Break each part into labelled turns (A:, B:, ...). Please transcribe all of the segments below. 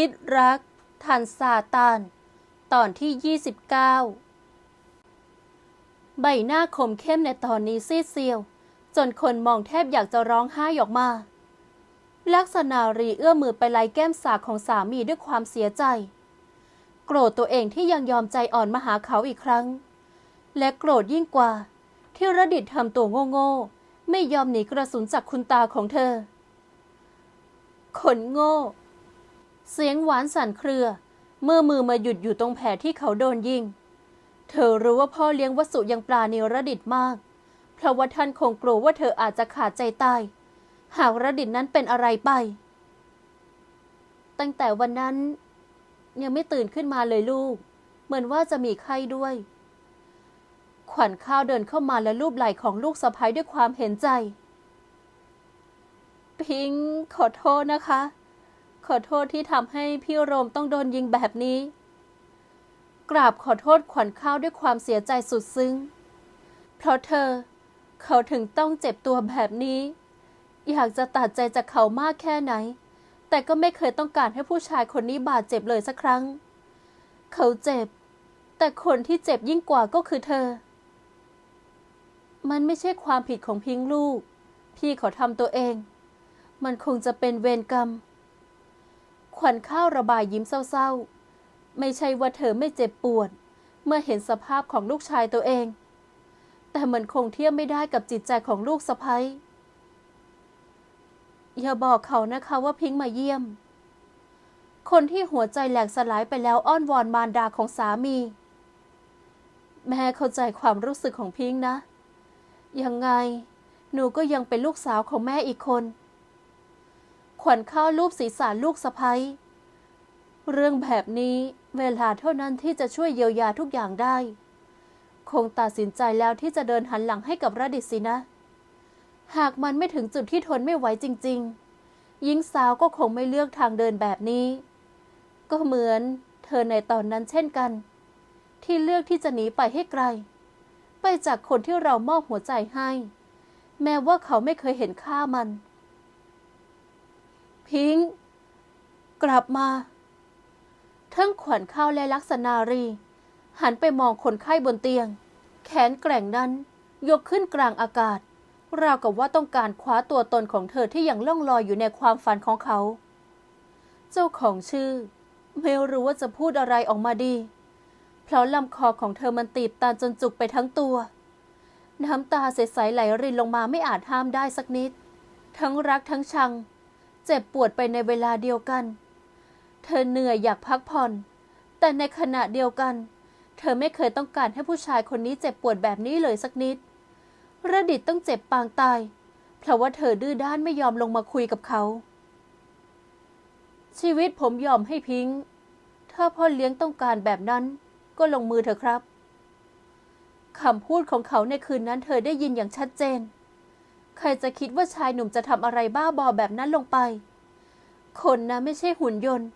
A: พิษรักทันซาตาน ตอนที่ 29 ใบหน้าคมเข้มในตอนนี้ซีดเซียว จนคนมองแทบอยากจะร้องไห้ออกมา ลักษณารีเอื้อมมือไปไล่แก้มสากของสามีด้วยความเสียใจ โกรธตัวเองที่ยังยอมใจอ่อนมาหาเขาอีกครั้ง และโกรธยิ่งกว่า ที่ระดิษฐ์ทำตัวโง่ๆไม่ยอมหนีกระสุนจากคุณตาของเธอ คนโง่ เสียงหวานสั่นเครือ เมื่อมือมาหยุดอยู่ตรงแผลที่เขาโดนยิง เธอรู้ว่าพ่อเลี้ยงวสุยังปลาเนรดิตมาก เพราะว่าท่านคงกลัวว่าเธออาจจะขาดใจตาย หากระดิตนั้นเป็นอะไรไป ตั้งแต่วันนั้น ยังไม่ตื่นขึ้นมาเลยลูก เหมือนว่าจะมีไข้ด้วย ขวัญข้าวเดินเข้ามาและรูปไหล่ของลูกสะพ้ยด้วยความเห็นใจ พิงขอโทษนะคะ ขอโทษที่ทำให้พี่โรมต้องโดนยิงแบบนี้ กราบขอโทษขวัญข้าวด้วยความเสียใจสุดซึ้ง เพราะเธอ เขาถึงต้องเจ็บตัวแบบนี้ อยากจะตัดใจจากเขามากแค่ไหน แต่ก็ไม่เคยต้องการให้ผู้ชายคนนี้บาดเจ็บเลยสักครั้ง เขาเจ็บ แต่คนที่เจ็บยิ่งกว่าก็คือเธอ มันไม่ใช่ความผิดของพิงค์ลูก พี่ขาทำตัวเอง มันคงจะเป็นเวรกรรม ขวัญข้าวระบายยิ้มเศร้าๆ ไม่ใช่ว่าเธอไม่เจ็บปวด เมื่อเห็นสภาพของลูกชายตัวเอง แต่มันคงเทียบไม่ได้กับจิตใจของลูกสะพ้ยอย่าบอกเขานะคะว่าพิงค์มาเยี่ยม คนที่หัวใจแหลกสลายไปแล้วอ้อนวอนมารดาของสามี แม่เข้าใจความรู้สึกของพิงค์นะ ยังไง หนูก็ยังเป็นลูกสาวของแม่อีกคน ขวัญข้าวรูปศีรษะลูกสะพ้ยเรื่องแบบนี้เวลาเท่านั้นที่จะช่วยเยียวยาทุกอย่างได้ คงตัดสินใจแล้วที่จะเดินหันหลังให้กับระดิตสินะ หากมันไม่ถึงจุดที่ทนไม่ไหวจริง ๆ หญิงสาวก็คงไม่เลือกทางเดินแบบนี้ ก็เหมือนเธอในตอนนั้นเช่นกัน ที่เลือกที่จะหนีไปให้ไกล ไปจากคนที่เรามอบหัวใจให้ แม้ว่าเขาไม่เคยเห็นค่ามัน พิงค์ กลับมา ทั้งขวัญข้าวและลักษณารี หันไปมองคนไข้บนเตียง แขนแกร่งนั้น ยกขึ้นกลางอากาศ ราวกับว่าต้องการคว้าตัวตนของเธอที่ยังล่องลอยอยู่ในความฝันของเขา เจ้าของชื่อ ไม่รู้ว่าจะพูดอะไรออกมาดี เพราะลำคอของเธอมันตีบตาจนจุกไปทั้งตัว น้ำตาใสๆไหลรินลงมาไม่อาจห้ามได้สักนิด ทั้งรักทั้งชัง เจ็บปวดไปในเวลาเดียวกัน เธอเหนื่อยอยากพักผ่อน แต่ในขณะเดียวกัน เธอไม่เคยต้องการให้ผู้ชายคนนี้เจ็บปวดแบบนี้เลยสักนิด ระดิตต้องเจ็บปางตาย เพราะว่าเธอดื้อด้านไม่ยอมลงมาคุยกับเขา ชีวิตผมยอมให้พิงค์ถ้าพ่อเลี้ยงต้องการแบบนั้น ก็ลงมือเถอะครับคำพูดของเขาในคืนนั้นเธอได้ยินอย่างชัดเจน ใครจะคิดว่าชายหนุ่มจะทำอะไรบ้าบอแบบนั้นลงไป คนนะไม่ใช่หุ่นยนต์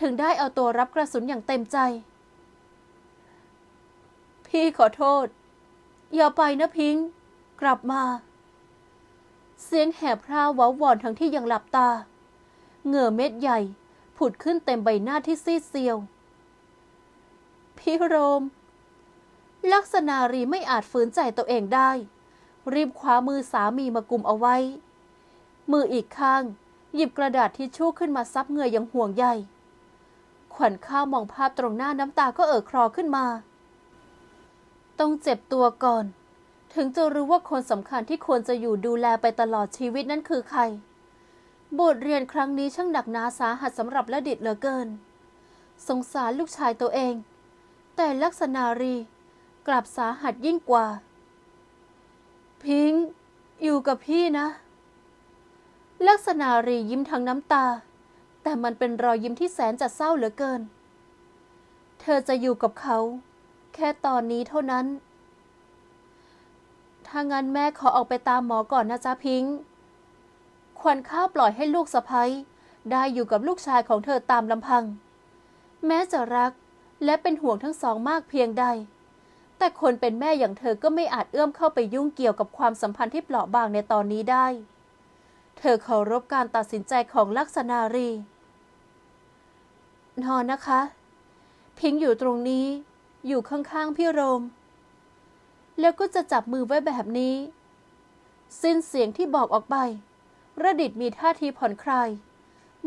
A: ถึงได้เอาตัวรับกระสุนอย่างเต็มใจ พี่ขอโทษ อย่าไปนะพิงค์กลับมา เสียงแหบพร่าว้าวอนทั้งที่ยังหลับตา เหงื่อเม็ดใหญ่ ผุดขึ้นเต็มใบหน้าที่ซีดเซียว พี่โรม ลักษณารีไม่อาจฝืนใจตัวเองได้ รีบคว้ามือสามีมากุมเอาไว้ มืออีกข้าง หยิบกระดาษทิชชู่ขึ้นมาซับเหงื่ออย่างห่วงใย ขวัญข้าวมองภาพตรงหน้าน้ำตาก็เอ่อคลอขึ้นมา ต้องเจ็บตัวก่อน ถึงจะรู้ว่าคนสำคัญที่ควรจะอยู่ดูแลไปตลอดชีวิตนั้นคือใคร บทเรียนครั้งนี้ช่างหนักหนาสาหัสสำหรับละดิดเหลือเกิน สงสารลูกชายตัวเอง แต่ลักษณารีกลับสาหัสยิ่งกว่า พิงค์อยู่กับพี่นะ ลักษณารียิ้มทั้งน้ำตา แต่มันเป็นรอยยิ้มที่แสนจะเศร้าเหลือเกิน เธอจะอยู่กับเขา แค่ตอนนี้เท่านั้น ถ้างั้นแม่ขอออกไปตามหมอก่อนนะจ๊ะพิงค์ขวัญข้าวปล่อยให้ลูกสะพ้ยได้อยู่กับลูกชายของเธอตามลำพัง แม้จะรักและเป็นห่วงทั้งสองมากเพียงใด แต่คนเป็นแม่อย่างเธอก็ไม่อาจเอื้อมเข้าไปยุ่งเกี่ยวกับความสัมพันธ์ที่เปราะบางในตอนนี้ได้ เธอเคารพการตัดสินใจของลักษณารี นอนนะคะ พิงค์อยู่ตรงนี้ อยู่ข้างๆพี่โรม แล้วก็จะจับมือไว้แบบนี้ สิ้นเสียงที่บอกออกไป ระดิษมีท่าทีผ่อนคลาย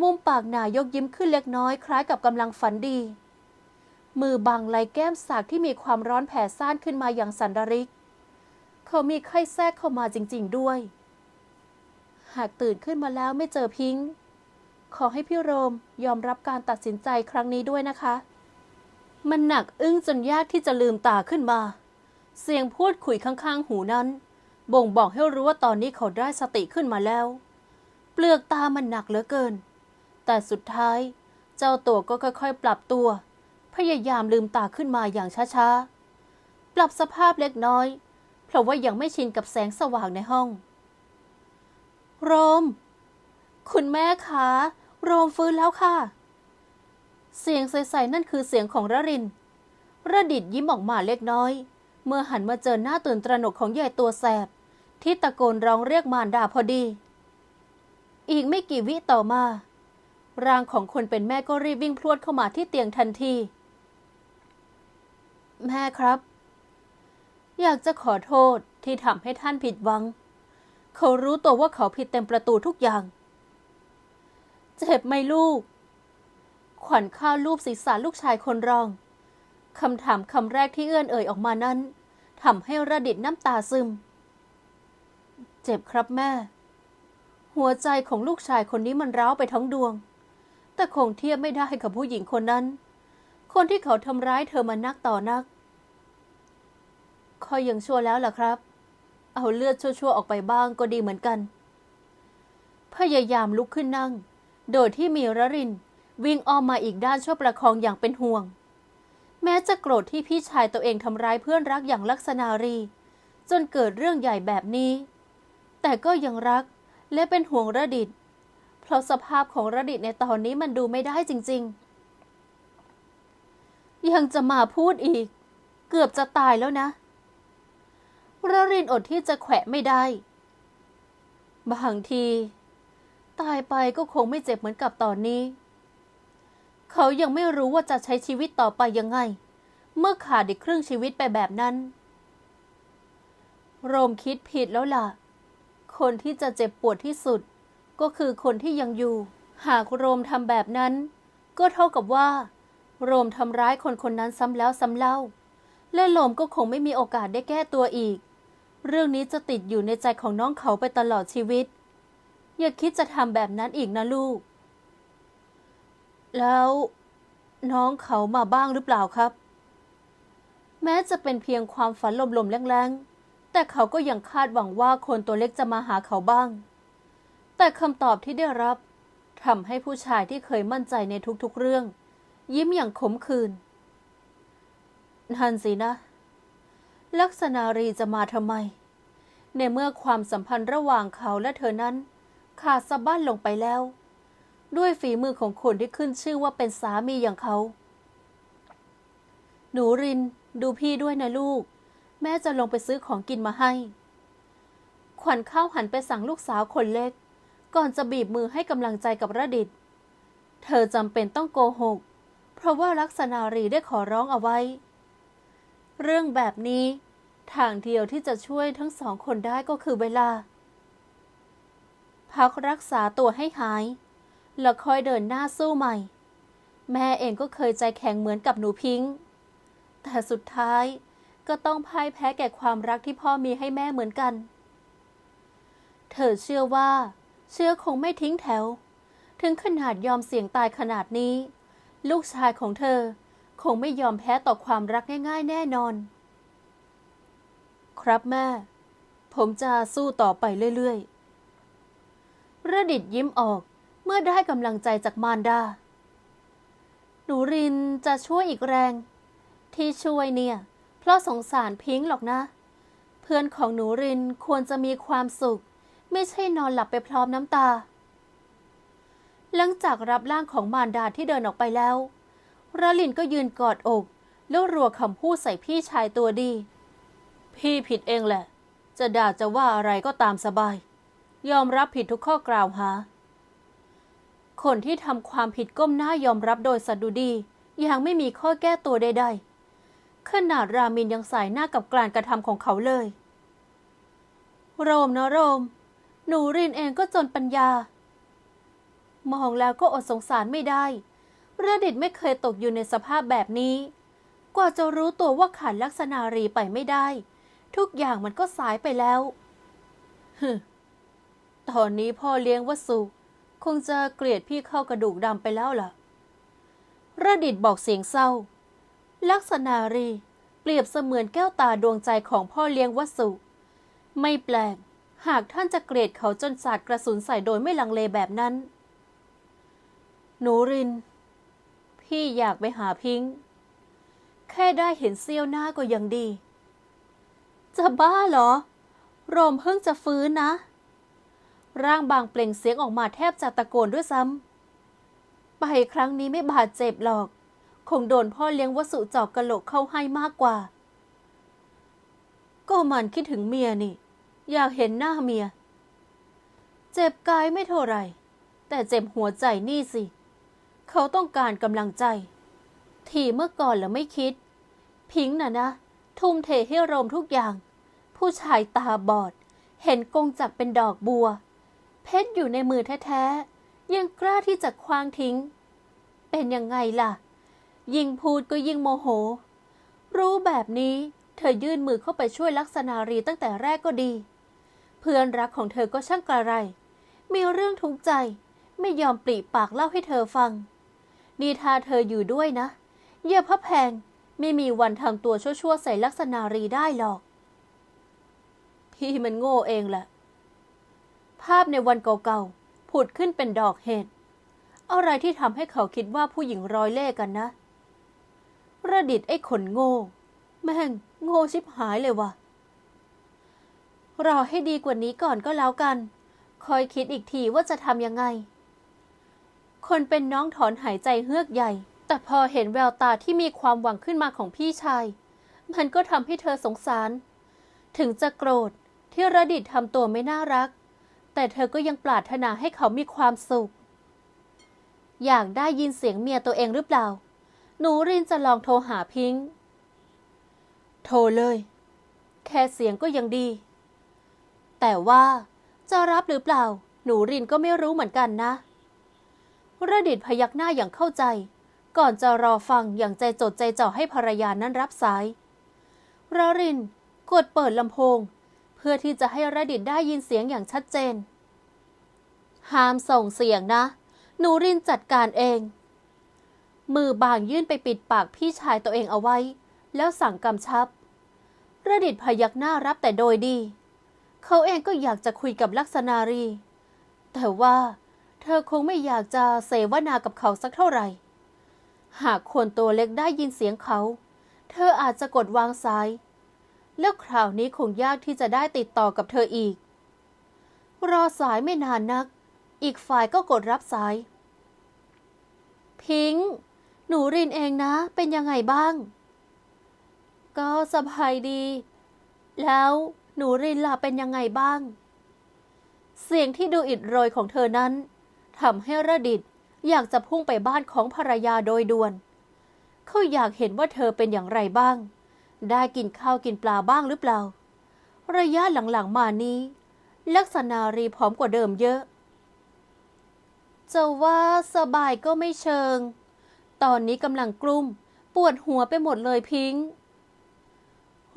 A: มุมปากหนายกยิ้มขึ้นเล็กน้อยคล้ายกับกำลังฝันดี มือบังไหลแก้มสากที่มีความร้อนแผ่ซ่านขึ้นมาอย่างสันดาริก เขามีไข้แทรกเข้ามาจริง ๆด้วย หากตื่นขึ้นมาแล้วไม่เจอพิงค์ ขอให้พี่โรมยอมรับการตัดสินใจครั้งนี้ด้วยนะคะ มันหนักอึ้งจนยากที่จะลืมตาขึ้นมา เสียงพูดคุยข้างๆ หูนั้น บ่งบอกให้รู้ว่าตอนนี้เขาได้สติขึ้นมาแล้ว เปลือกตามันหนักเหลือเกิน แต่สุดท้าย เจ้าตัวก็ค่อยๆ ปรับตัว พยายามลืมตาขึ้นมาอย่างช้าๆ ปรับสภาพเล็กน้อย เพราะว่ายังไม่ชินกับแสงสว่างในห้อง โรมคุณแม่คะ โรมฟื้นแล้วค่ะ เสียงใสๆนั่นคือเสียงของระริน ระดิดยิ้มออกมาเล็กน้อย เมื่อหันมาเจอหน้าตื่นตระหนกของยายตัวแสบ ที่ตะโกนร้องเรียกมารดาพอดี อีกไม่กี่วิต่อมา ร่างของคนเป็นแม่ก็รีบวิ่งพรวดเข้ามาที่เตียงทันที แม่ครับ อยากจะขอโทษที่ทำให้ท่านผิดหวัง เขารู้ตัวว่าเขาผิดเต็มประตูทุกอย่าง เจ็บไหมลูก ขวัญข้าวลูบศีรษะลูกชายคนรอง คำถามคำแรกที่เอื้อนเอ่ยออกมานั้นทำให้ระดิดน้ำตาซึม เจ็บครับแม่ หัวใจของลูกชายคนนี้มันร้าวไปทั้งดวง แต่คงเทียบไม่ได้กับผู้หญิงคนนั้น คนที่เขาทำร้ายเธอมานักต่อนักคอยยังชั่วแล้วล่ะครับ เอาเลือดชั่วๆออกไปบ้างก็ดีเหมือนกัน พยายามลุกขึ้นนั่ง โดยที่มีรริน วิ่งอ้อมมาอีกด้านช่วยประคองอย่างเป็นห่วง แม้จะโกรธที่พี่ชายตัวเองทำร้ายเพื่อนรักอย่างลักษณารี จนเกิดเรื่องใหญ่แบบนี้ แต่ก็ยังรักและเป็นห่วงระดิษฐ์เพราะสภาพของระดิษฐ์ในตอนนี้มันดูไม่ได้จริง ๆ ยังจะมาพูดอีก เกือบจะตายแล้วนะระรินอดที่จะแขวะไม่ได้ บางที ตายไปก็คงไม่เจ็บเหมือนกับตอนนี้ เขายังไม่รู้ว่าจะใช้ชีวิตต่อไปยังไง เมื่อขาดอีกครึ่งชีวิตไปแบบนั้น โรมคิดผิดแล้วล่ะ คนที่จะเจ็บปวดที่สุด ก็คือคนที่ยังอยู่ หากโรมทำแบบนั้น ก็เท่ากับว่า โรมทำร้ายคนคนนั้นซ้ำแล้วซ้ำเล่า และโรมก็คงไม่มีโอกาสได้แก้ตัวอีก เรื่องนี้จะติดอยู่ในใจของน้องเขาไปตลอดชีวิต อย่าคิดจะทำแบบนั้นอีกนะลูก แล้วน้องเขามาบ้างหรือเปล่าครับ แม้จะเป็นเพียงความฝันลมๆแรงๆ แต่เขาก็ยังคาดหวังว่าคนตัวเล็กจะมาหาเขาบ้าง แต่คำตอบที่ได้รับทำให้ผู้ชายที่เคยมั่นใจในทุกๆเรื่อง ยิ้มอย่างขมขื่นนั่นสินะ ลักษณารีจะมาทำไม ในเมื่อความสัมพันธ์ระหว่างเขาและเธอนั้น ขาดสะบั้นลงไปแล้ว ด้วยฝีมือของคนที่ขึ้นชื่อว่าเป็นสามีอย่างเขา หนูรินดูพี่ด้วยนะลูก แม่จะลงไปซื้อของกินมาให้ ขวัญข้าวหันไปสั่งลูกสาวคนเล็ก ก่อนจะบีบมือให้กำลังใจกับระดิษฐ์เธอจำเป็นต้องโกหก เพราะว่าลักษณารีได้ขอร้องเอาไว้ เรื่องแบบนี้ ทางเดียวที่จะช่วยทั้งสองคนได้ก็คือเวลา พักรักษาตัวให้หาย แล้วค่อยเดินหน้าสู้ใหม่ แม่เองก็เคยใจแข็งเหมือนกับหนูพิงค์แต่สุดท้ายก็ต้องพ่ายแพ้แก่ความรักที่พ่อมีให้แม่เหมือนกัน เธอเชื่อว่า เชื่อคงไม่ทิ้งแถว ถึงขนาดยอมเสี่ยงตายขนาดนี้ ลูกชายของเธอคงไม่ยอมแพ้ต่อความรักง่าย ๆ แน่นอน ครับแม่ ผมจะสู้ต่อไปเรื่อย ๆ ระดิษฐ์ยิ้มออกเมื่อได้กำลังใจจากมารดา หนูรินจะช่วยอีกแรง ที่ช่วยเนี่ย เพราะสงสารพิงค์หรอกนะ เพื่อนของหนูรินควรจะมีความสุข ไม่ใช่นอนหลับไปพร้อมน้ำตา หลังจากรับร่างของมารดาที่เดินออกไปแล้วระลินก็ยืนกอดอกแล้วรัวคำพูดใส่พี่ชายตัวดี พี่ผิดเองแหละ จะด่าจะว่าอะไรก็ตามสบาย ยอมรับผิดทุกข้อกล่าวหา คนที่ทำความผิดก้มหน้ายอมรับโดยสัดุดียังไม่มีข้อแก้ตัวใดๆ ขนาดรามินยังสายหน้ากับการกระทำของเขาเลย โรมนะโรม หนูรินเองก็จนปัญญา มองแล้วก็อดสงสารไม่ได้ระดิตไม่เคยตกอยู่ในสภาพแบบนี้ กว่าจะรู้ตัวว่าขาดลักษณารีไปไม่ได้ ทุกอย่างมันก็สายไปแล้วฮึ ตอนนี้พ่อเลี้ยงวสุคงจะเกลียดพี่เข้ากระดูกดำไปแล้วล่ะ ระดิตบอกเสียงเศร้า ลักษณารีเปรียบเสมือนแก้วตาดวงใจของพ่อเลี้ยงวสุ ไม่แปลก หากท่านจะเกลียดเขาจนสาดกระสุนใส่โดยไม่ลังเลแบบนั้น หนูริน พี่อยากไปหาพิงค์แค่ได้เห็นเสี้ยวหน้าก็ยังดี จะบ้าเหรอ โรมเพิ่งจะฟื้นนะ ร่างบางเปล่งเสียงออกมาแทบจะตะโกนด้วยซ้ำ ไปครั้งนี้ไม่บาดเจ็บหรอก คงโดนพ่อเลี้ยงวสุจอกกระโหลกเข้าให้มากกว่า ก็มันคิดถึงเมียนี่ อยากเห็นหน้าเมีย เจ็บกายไม่เท่าไร แต่เจ็บหัวใจนี่สิ เขาต้องการกำลังใจ ทีเมื่อก่อนแล้วไม่คิด พิงค์น่ะนะ ทุ่มเทให้โรมทุกอย่าง ผู้ชายตาบอด เห็นกงจักเป็นดอกบัว เพชรอยู่ในมือแท้ๆ ยังกล้าที่จะคว้างทิ้ง เป็นยังไงล่ะ ยิ่งพูดก็ยิ่งโมโห รู้แบบนี้เธอยื่นมือเข้าไปช่วยลักษณารีตั้งแต่แรกก็ดี เพื่อนรักของเธอก็ช่างกระไร มีเรื่องทุกข์ใจ ไม่ยอมปลีปากเล่าให้เธอฟัง นี่ถ้าเธออยู่ด้วยนะ เย่ยพระแพงไม่มีวันทำตัวชั่วๆใส่ลักษณารีได้หรอก พี่มันโง่เองแหละ ภาพในวันเก่าๆ ผุดขึ้นเป็นดอกเห็ด อะไรที่ทำให้เขาคิดว่าผู้หญิงร้อยเล่กันนะระดิษฐ์ไอ้ขนโง่ แม่งโง่ชิบหายเลยวะรอให้ดีกว่านี้ก่อนก็แล้วกัน คอยคิดอีกทีว่าจะทำยังไง คนเป็นน้องถอนหายใจเฮือกใหญ่ แต่พอเห็นแววตาที่มีความหวังขึ้นมาของพี่ชาย มันก็ทำให้เธอสงสาร ถึงจะโกรธที่ระดิษฐ์ทำตัวไม่น่ารัก แต่เธอก็ยังปรารถนาให้เขามีความสุข อยากได้ยินเสียงเมียตัวเองหรือเปล่า หนูรินจะลองโทรหาพิงค์ โทรเลย แค่เสียงก็ยังดี แต่ว่าจะรับหรือเปล่า หนูรินก็ไม่รู้เหมือนกันนะระดิษฐ์พยักหน้าอย่างเข้าใจ ก่อนจะรอฟังอย่างใจจดใจจ่อให้ภรรยานั้นรับสายระรินกดเปิดลำโพง พื่อที่จะให้ระดิษฐ์ได้ยินเสียงอย่างชัดเจน ห้ามส่งเสียงนะ หนูรินจัดการเอง มือบางยื่นไปปิดปากพี่ชายตัวเองเอาไว้ แล้วสั่งกำชับ ระดิษฐ์พยักหน้ารับแต่โดยดี เขาเองก็อยากจะคุยกับลักษณารี แต่ว่าเธอคงไม่อยากจะเสวนากับเขาสักเท่าไหร่ หากคนตัวเล็กได้ยินเสียงเขา เธออาจจะกดวางสาย แล้วคราวนี้คงยากที่จะได้ติดต่อกับเธออีก รอสายไม่นานนัก อีกฝ่ายก็กดรับสาย พิงค์ หนูรินเองนะ เป็นยังไงบ้าง ก็สบายดี แล้วหนูรินล่ะเป็นยังไงบ้าง เสียงที่ดูอิดโรยของเธอนั้นทำให้ระดิษอยากจะพุ่งไปบ้านของภรรยาโดยด่วน เขาอยากเห็นว่าเธอเป็นอย่างไรบ้าง ได้กินข้าวกินปลาบ้างหรือเปล่า ระยะหลังๆมานี้ ลักษณารีผอมกว่าเดิมเยอะ จะว่าสบายก็ไม่เชิง ตอนนี้กำลังกลุ้มปวดหัวไปหมดเลยพิงค์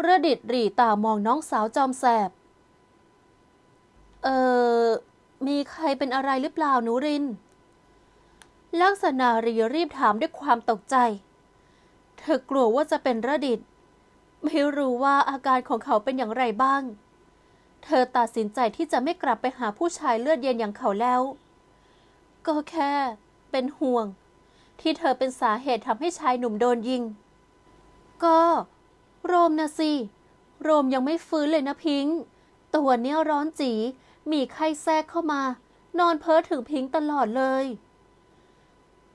A: ระดิษฐ์หรีตามองน้องสาวจอมแสบ เออมีใครเป็นอะไรหรือเปล่าหนูริน ลักษณารีรีบถามด้วยความตกใจ เธอกลัวว่าจะเป็นระดิษฐ์ ไม่รู้ว่าอาการของเขาเป็นอย่างไรบ้าง เธอตัดสินใจที่จะไม่กลับไปหาผู้ชายเลือดเย็นอย่างเขาแล้ว ก็แค่เป็นห่วง ที่เธอเป็นสาเหตุทำให้ชายหนุ่มโดนยิง ก็ โรมนะสิ โรมยังไม่ฟื้นเลยนะพิงค์ตัวเนี้ยร้อนจี มีไข้แทรกเข้ามา นอนเพ้อถึงพิงค์ตลอดเลย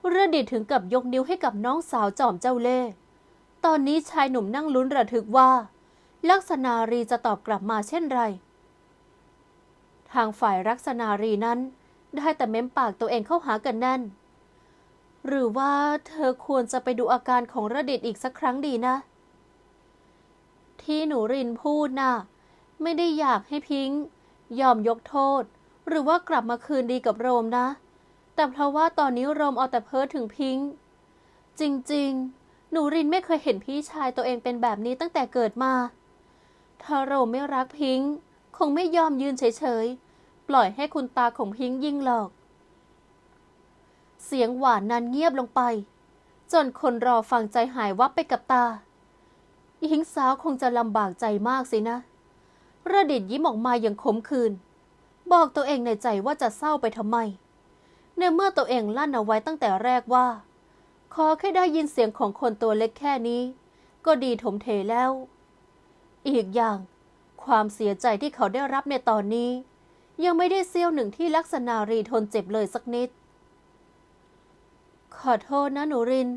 A: เระดิษฐ์ถึงกับยกนิ้วให้กับน้องสาวจอมเจ้าเล่ห์ ตอนนี้ชายหนุ่มนั่งลุ้นระทึกว่า ลักษณารีจะตอบกลับมาเช่นไร ทางฝ่ายลักษณารีนั้น ได้แต่เม้มปากตัวเองเข้าหากันแน่น หรือว่าเธอควรจะไปดูอาการของระดิตอีกสักครั้งดีนะ ที่หนูรินพูดน่ะไม่ได้อยากให้พิงค์ยอมยกโทษ หรือว่ากลับมาคืนดีกับโรมนะ แต่เพราะว่าตอนนี้โรมเอาแต่เพ้อถึงพิงค์จริง ๆ หนูรินไม่เคยเห็นพี่ชายตัวเองเป็นแบบนี้ตั้งแต่เกิดมา ถ้าโรมไม่รักพิงค์คงไม่ยอมยืนเฉยๆ ปล่อยให้คุณตาของพิงค์ยิงหลอก เสียงหวานนั้นเงียบลงไป จนคนรอฟังใจหายวับไปกับตาหญิงสาวคงจะลำบากใจมากสินะระดิษฐ์ยิ้มออกมาอย่างขมขื่นบอกตัวเองในใจว่าจะเศร้าไปทำไม ในเมื่อตัวเองลั่นเอาไว้ตั้งแต่แรกว่า ขอแค่ได้ยินเสียงของคนตัวเล็กแค่นี้ ก็ดีถมเทแล้ว อีกอย่าง ความเสียใจที่เขาได้รับในตอนนี้ ยังไม่ได้เสี้ยวหนึ่งที่ลักษณารีทนเจ็บเลยสักนิด ขอโทษนะหนูริน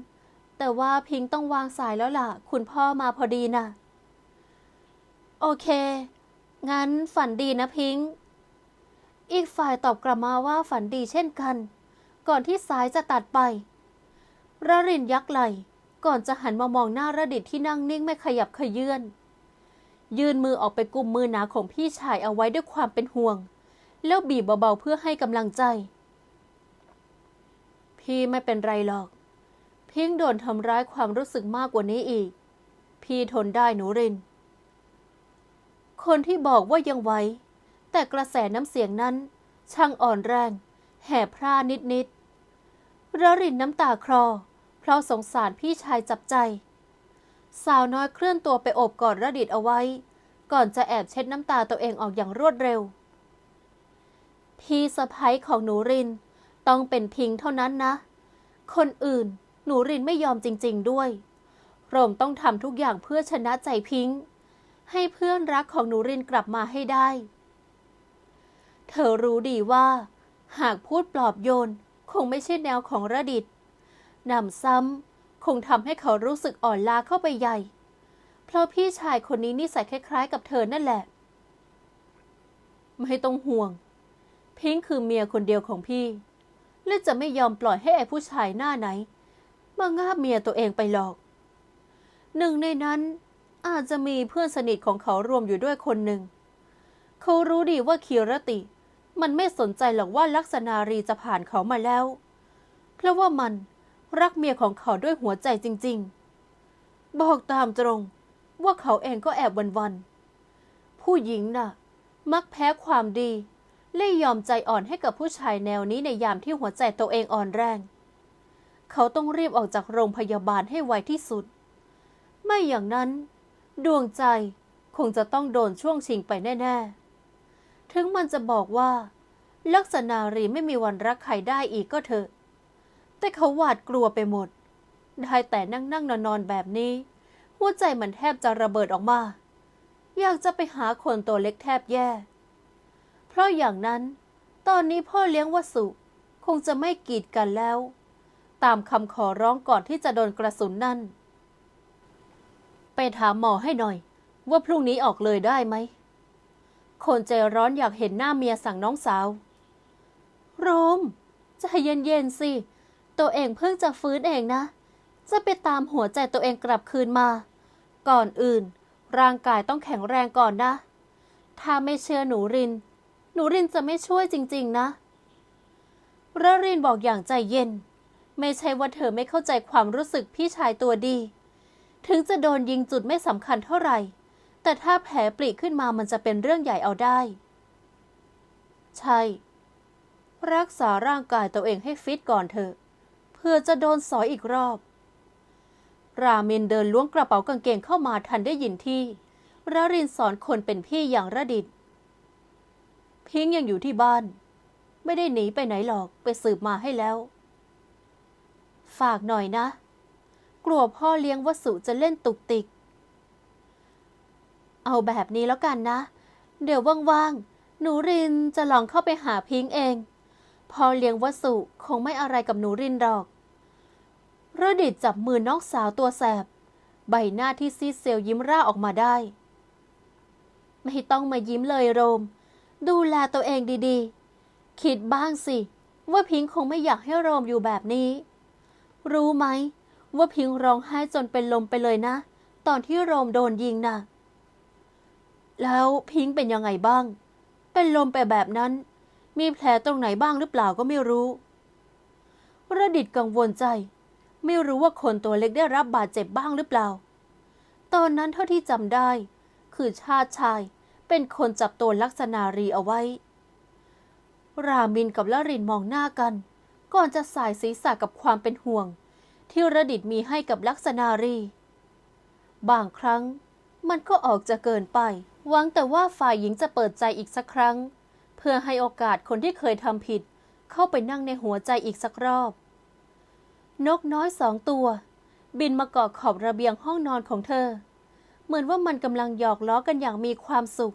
A: แต่ว่าพิงต้องวางสายแล้วล่ะ คุณพ่อมาพอดีนะโอเค งั้นฝันดีนะพิงอีกฝ่ายตอบกลับมาว่าฝันดีเช่นกัน ก่อนที่สายจะตัดไป ระรินยักไหลก่อนจะหันมามองหน้าระดิษที่นั่งนิ่งไม่ขยับขยื่นยื่นมือออกไปกุมมือหนาของพี่ชายเอาไว้ด้วยความเป็นห่วง แล้วบีบเบาๆเพื่อให้กำลังใจ พี่ไม่เป็นไรหรอก พิงโดนทำร้ายความรู้สึกมากกว่านี้อีก พี่ทนได้หนูริน คนที่บอกว่ายังไหวแต่กระแสน้ำเสียงนั้น ช่างอ่อนแรง แห่พร่านิดๆระรินน้ำตาคลอ เพราะสงสารพี่ชายจับใจ สาวน้อยเคลื่อนตัวไปโอบกอดระดิษฐ์เอาไว้ ก่อนจะแอบเช็ดน้ำตาตัวเองออกอย่างรวดเร็ว พี่สะพ้ยของหนูริน ต้องเป็นพิงค์เท่านั้นนะ คนอื่นหนูรินไม่ยอมจริง ๆด้วย โรมต้องทำทุกอย่างเพื่อชนะใจพิงค์ให้เพื่อนรักของหนูรินกลับมาให้ได้ เธอรู้ดีว่า หากพูดปลอบโยน คงไม่ใช่แนวของระดิษฐ นำซ้ำคงทำให้เขารู้สึกอ่อนล้าเข้าไปใหญ่ เพราะพี่ชายคนนี้นิสัยคล้ายๆ กับเธอนั่นแหละ ไม่ต้องห่วง พิงค์คือเมียคนเดียวของพี่ และจะไม่ยอมปล่อยให้ไอ้ผู้ชายหน้าไหน มางาบเมียตัวเองไปหรอก หนึ่งในนั้นอาจจะมีเพื่อนสนิทของเขารวมอยู่ด้วยคนหนึ่ง เขารู้ดีว่าคีรติ มันไม่สนใจหรอกว่าลักษณารีจะผ่านเขามาแล้ว เพราะว่ามัน รักเมียของเขาด้วยหัวใจจริง ๆ บอกตามตรงว่าเขาเองก็แอบวันๆ ผู้หญิงน่ะ มักแพ้ความดีและยอมใจอ่อนให้กับผู้ชายแนวนี้ในยามที่หัวใจตัวเองอ่อนแรง เขาต้องรีบออกจากโรงพยาบาลให้ไวที่สุด ไม่อย่างนั้น ดวงใจคงจะต้องโดนช่วงชิงไปแน่ ๆ ถึงมันจะบอกว่า ลักษณารีไม่มีวันรักใครได้อีกก็เถอะ แต่เขาหวาดกลัวไปหมด ได้แต่นั่งนั่งนอนนอนแบบนี้ หัวใจมันแทบจะระเบิดออกมา อยากจะไปหาคนตัวเล็กแทบแย่ เพราะอย่างนั้น ตอนนี้พ่อเลี้ยงวสุ คงจะไม่กีดกันแล้ว ตามคำขอร้องก่อนที่จะโดนกระสุนนั่น ไปถามหมอให้หน่อย ว่าพรุ่งนี้ออกเลยได้ไหม คนใจร้อนอยากเห็นหน้าเมียสั่งน้องสาว โรมใจเย็นๆสิ ตัวเองเพิ่งจะฟื้นเองนะ จะไปตามหัวใจตัวเองกลับคืนมา ก่อนอื่น ร่างกายต้องแข็งแรงก่อนนะ ถ้าไม่เชื่อหนูริน หนูรินจะไม่ช่วยจริง ๆ นะระรินบอกอย่างใจเย็น ไม่ใช่ว่าเธอไม่เข้าใจความรู้สึกพี่ชายตัวดี ถึงจะโดนยิงจุดไม่สำคัญเท่าไหร่ แต่ถ้าแผลปลีขึ้นมามันจะเป็นเรื่องใหญ่เอาได้ ใช่ รักษาร่างกายตัวเองให้ฟิตก่อนเถอะ เพื่อจะโดนสอยอีกรอบ รามินเดินล้วงกระเป๋ากางเกงเข้ามาทันได้ยินที่ระรินสอนคนเป็นพี่อย่างระดิษพิงค์ยังอยู่ที่บ้าน ไม่ได้หนีไปไหนหรอกไปสืบมาให้แล้ว ฝากหน่อยนะ กลัวพ่อเลี้ยงวสุจะเล่นตุกติก เอาแบบนี้แล้วกันนะ เดี๋ยวว่างๆ หนูรินจะลองเข้าไปหาพิงค์เอง พ่อเลี้ยงวสุคงไม่อะไรกับหนูรินหรอก ระดิษฐ์จับมือน้องสาวตัวแสบ ใบหน้าที่ซีเซลยิ้มร่าออกมาได้ ไม่ต้องมายิ้มเลยโรม ดูแลตัวเองดีๆ คิดบ้างสิ ว่าพิงคงไม่อยากให้โรมอยู่แบบนี้ รู้ไหม ว่าพิงร้องไห้จนเป็นลมไปเลยนะ ตอนที่โรมโดนยิงนะ่ะ แล้วพิงเป็นยังไงบ้าง เป็นลมไปแบบนั้น มีแผลตรงไหนบ้างหรือเปล่าก็ไม่รู้ระดิดกังวลใจ ไม่รู้ว่าคนตัวเล็กได้รับบาดเจ็บบ้างหรือเปล่า ตอนนั้นเท่าที่จำได้ คือชาติชายเป็นคนจับตัวลักษณารีเอาไว้ รามินกับละรินมองหน้ากัน ก่อนจะสายศีรษะกับความเป็นห่วง ที่ระดิดมีให้กับลักษณารี บางครั้งมันก็ออกจะเกินไป หวังแต่ว่าฝ่ายหญิงจะเปิดใจอีกสักครั้ง เพื่อให้โอกาสคนที่เคยทำผิด เข้าไปนั่งในหัวใจอีกสักรอบ นกน้อยสองตัว บินมาเกาะขอบระเบียงห้องนอนของเธอ เหมือนว่ามันกำลังหยอกล้อกันอย่างมีความสุข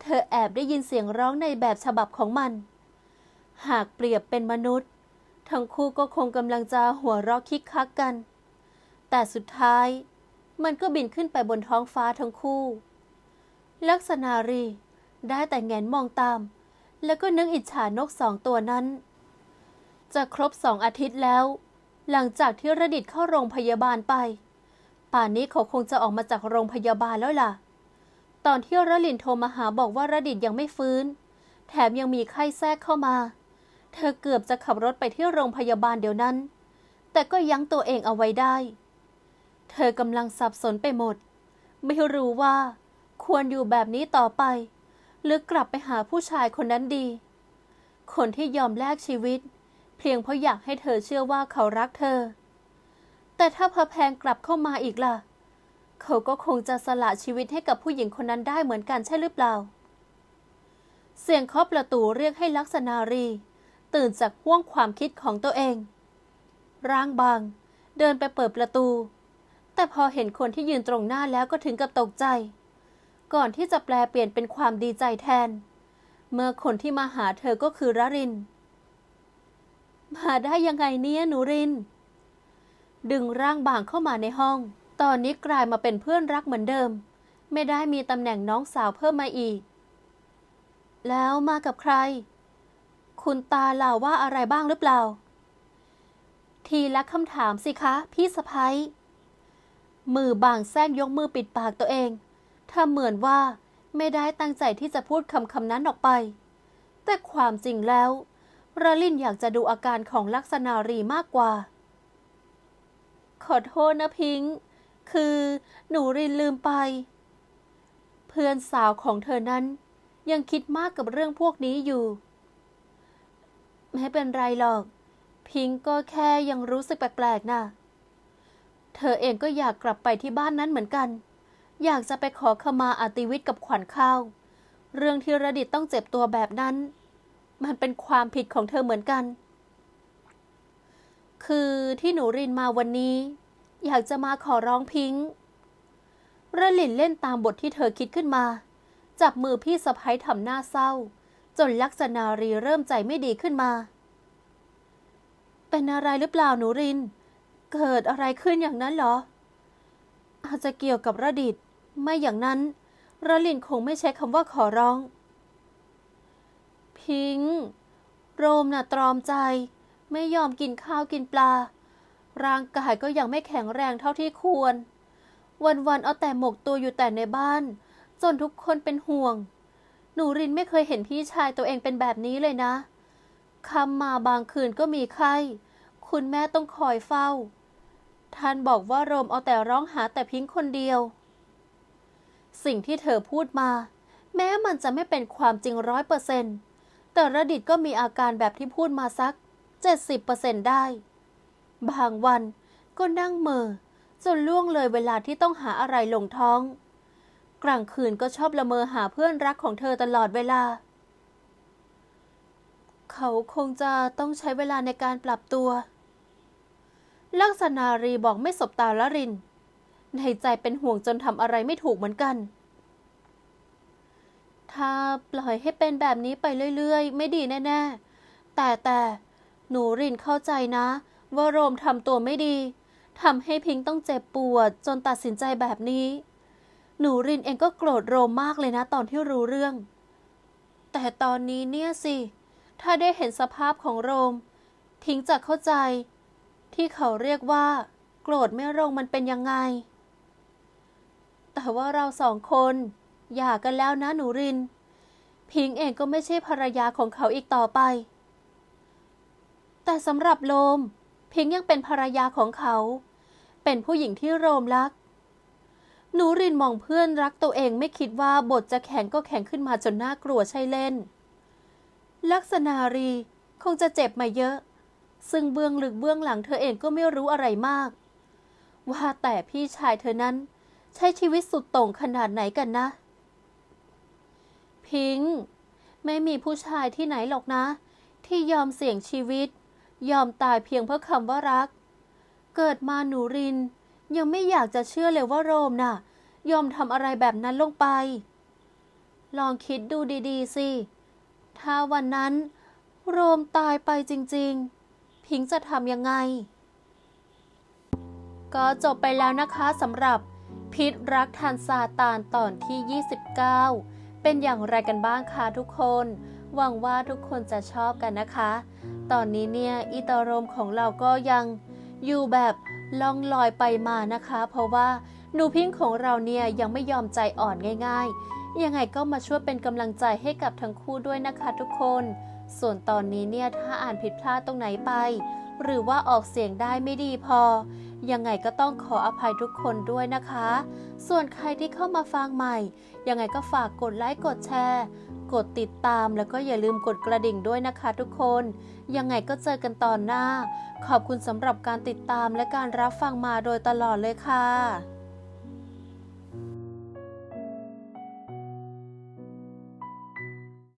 A: เธอแอบได้ยินเสียงร้องในแบบฉบับของมัน หากเปรียบเป็นมนุษย์ ทั้งคู่ก็คงกำลังจะหัวเราะคิกคักกัน แต่สุดท้าย มันก็บินขึ้นไปบนท้องฟ้าทั้งคู่ ลักษณารีได้แต่แงนมองตาม แล้วก็นึกอิจฉานกสองตัวนั้น จะครบสองอาทิตย์แล้ว หลังจากที่ระดิดเข้าโรงพยาบาลไป ป่านนี้เขาคงจะออกมาจากโรงพยาบาลแล้วล่ะ ตอนที่ระลินโทรมาหาบอกว่าระดิดยังไม่ฟื้น แถมยังมีไข้แทรกเข้ามา เธอเกือบจะขับรถไปที่โรงพยาบาลเดี๋ยวนั้น แต่ก็ยั้งตัวเองเอาไว้ได้ เธอกำลังสับสนไปหมด ไม่รู้ว่า ควรอยู่แบบนี้ต่อไป หรือกลับไปหาผู้ชายคนนั้นดี คนที่ยอมแลกชีวิตเเพียงเพราะอยากให้เธอเชื่อว่าเขารักเธอ แต่ถ้าพระแพงกลับเข้ามาอีกล่ะ เขาก็คงจะสละชีวิตให้กับผู้หญิงคนนั้นได้เหมือนกันใช่หรือเปล่า เสียงเคาะประตูเรียกให้ลักษณารี ตื่นจากห่วงความคิดของตัวเอง ร่างบาง เดินไปเปิดประตู แต่พอเห็นคนที่ยืนตรงหน้าแล้วก็ถึงกับตกใจ ก่อนที่จะแปลเปลี่ยนเป็นความดีใจแทน เมื่อคนที่มาหาเธอก็คือรริน มาได้ยังไงเนี่ยหนูริน ดึงร่างบางเข้ามาในห้อง ตอนนี้กลายมาเป็นเพื่อนรักเหมือนเดิม ไม่ได้มีตำแหน่งน้องสาวเพิ่มมาอีก แล้วมากับใคร คุณตาเล่าว่าอะไรบ้างหรือเปล่า ทีละคำถามสิคะ พี่สะพ้ยมือบางแซงยกมือปิดปากตัวเองทำเหมือนว่าไม่ได้ตั้งใจที่จะพูดคำคำนั้นออกไป แต่ความจริงแล้ว ระลินอยากจะดูอาการของลักษณารีมากกว่า ขอโทษนะพิงค์ คือหนูรินลืมไป เพื่อนสาวของเธอนั้นยังคิดมากกับเรื่องพวกนี้อยู่ไม่เป็นไรหรอก พิงค์ก็แค่ยังรู้สึกแปลกๆนะ่ะ เธอเองก็อยากกลับไปที่บ้านนั้นเหมือนกัน อยากจะไปขอขมาอาติวิทย์กับขวัญข้าว เรื่องที่ระดิตต้องเจ็บตัวแบบนั้น มันเป็นความผิดของเธอเหมือนกัน คือที่หนูรินมาวันนี้ อยากจะมาขอร้องพิงค์ระลินเล่นตามบทที่เธอคิดขึ้นมา จับมือพี่สะพ้ยทำหน้าเศร้า จนลักษณารีเริ่มใจไม่ดีขึ้นมา เป็นอะไรหรือเปล่าหนูริน เกิดอะไรขึ้นอย่างนั้นเหรอ อาจจะเกี่ยวกับระดิตไม่อย่างนั้นระลินคงไม่ใช้คำว่าขอร้อง พิงโรมน่ะตรอมใจ ไม่ยอมกินข้าวกินปลา ร่างกายก็ยังไม่แข็งแรงเท่าที่ควร วันๆเอาแต่หมกตัวอยู่แต่ในบ้าน จนทุกคนเป็นห่วง หนูรินไม่เคยเห็นพี่ชายตัวเองเป็นแบบนี้เลยนะคำมาบางคืนก็มีไข้ คุณแม่ต้องคอยเฝ้า ท่านบอกว่าโรมเอาแต่ร้องหาแต่พิงคนเดียว สิ่งที่เธอพูดมา แม้มันจะไม่เป็นความจริงร้อยเปอร์เซนต์ แต่ระดิตก็มีอาการแบบที่พูดมาสักเจ็ดสิบเปอร์เซนต์ได้ บางวันก็นั่งเมอจนล่วงเลยเวลาที่ต้องหาอะไรลงท้อง กลางคืนก็ชอบละเมอหาเพื่อนรักของเธอตลอดเวลา เขาคงจะต้องใช้เวลาในการปรับตัวลักษณารีบอกไม่สบตาละริน ในใจเป็นห่วงจนทำอะไรไม่ถูกเหมือนกัน ถ้าปล่อยให้เป็นแบบนี้ไปเรื่อยๆ ไม่ดีแน่ๆ แต่แต่หนูรินเข้าใจนะ ว่าโรมทำตัวไม่ดีทำให้พิงต้องเจ็บปวดจนตัดสินใจแบบนี้ หนูรินเองก็โกรธโรมมากเลยนะตอนที่รู้เรื่อง แต่ตอนนี้เนี่ยสิ ถ้าได้เห็นสภาพของโรม พิงจะเข้าใจ ที่เขาเรียกว่า โกรธไม่ลงมันเป็นยังไง แต่ว่าเราสองคน หย่ากันแล้วนะหนูริน พิงค์เองก็ไม่ใช่ภรรยาของเขาอีกต่อไป แต่สำหรับโรมพิงค์ยังเป็นภรรยาของเขา เป็นผู้หญิงที่โรมรัก หนูรินมองเพื่อนรักตัวเองไม่คิดว่าบทจะแข็งก็แข็งขึ้นมาจนน่ากลัวใช่เล่น ลักษณารีคงจะเจ็บมาเยอะ ซึ่งเบื้องลึกเบื้องหลังเธอเองก็ไม่รู้อะไรมาก ว่าแต่พี่ชายเธอนั้นใช้ชีวิตสุดโต่งขนาดไหนกันนะ พิงค์ไม่มีผู้ชายที่ไหนหรอกนะ ที่ยอมเสี่ยงชีวิต ยอมตายเพียงเพราะคำว่ารัก เกิดมาหนูริน ยังไม่อยากจะเชื่อเลยว่าโรมน่ะ ยอมทำอะไรแบบนั้นลงไป ลองคิดดูดีๆสิ ถ้าวันนั้น โรมตายไปจริงๆ พิงค์จะทำยังไง ก็จบไปแล้วนะคะสำหรับพิษรักทานซาตานตอนที่ 29 เป็นอย่างไรกันบ้างคะทุกคน หวังว่าทุกคนจะชอบกันนะคะ ตอนนี้เนี่ยอิตารมของเราก็ยังอยู่แบบล่องลอยไปมานะคะ เพราะว่าหนูพิงค์ของเราเนี่ยยังไม่ยอมใจอ่อนง่าย ๆ ยังไงก็มาช่วยเป็นกำลังใจให้กับทั้งคู่ด้วยนะคะทุกคน ส่วนตอนนี้เนี่ยถ้าอ่านผิดพลาดตรงไหนไป หรือว่าออกเสียงได้ไม่ดีพอ ยังไงก็ต้องขออภัยทุกคนด้วยนะคะ ส่วนใครที่เข้ามาฟังใหม่ ยังไงก็ฝากกดไลค์กดแชร์ กดติดตามแล้วก็อย่าลืมกดกระดิ่งด้วยนะคะทุกคน ยังไงก็เจอกันตอนหน้า ขอบคุณสำหรับการติดตามและการรับฟังมาโดยตลอดเลยค่ะ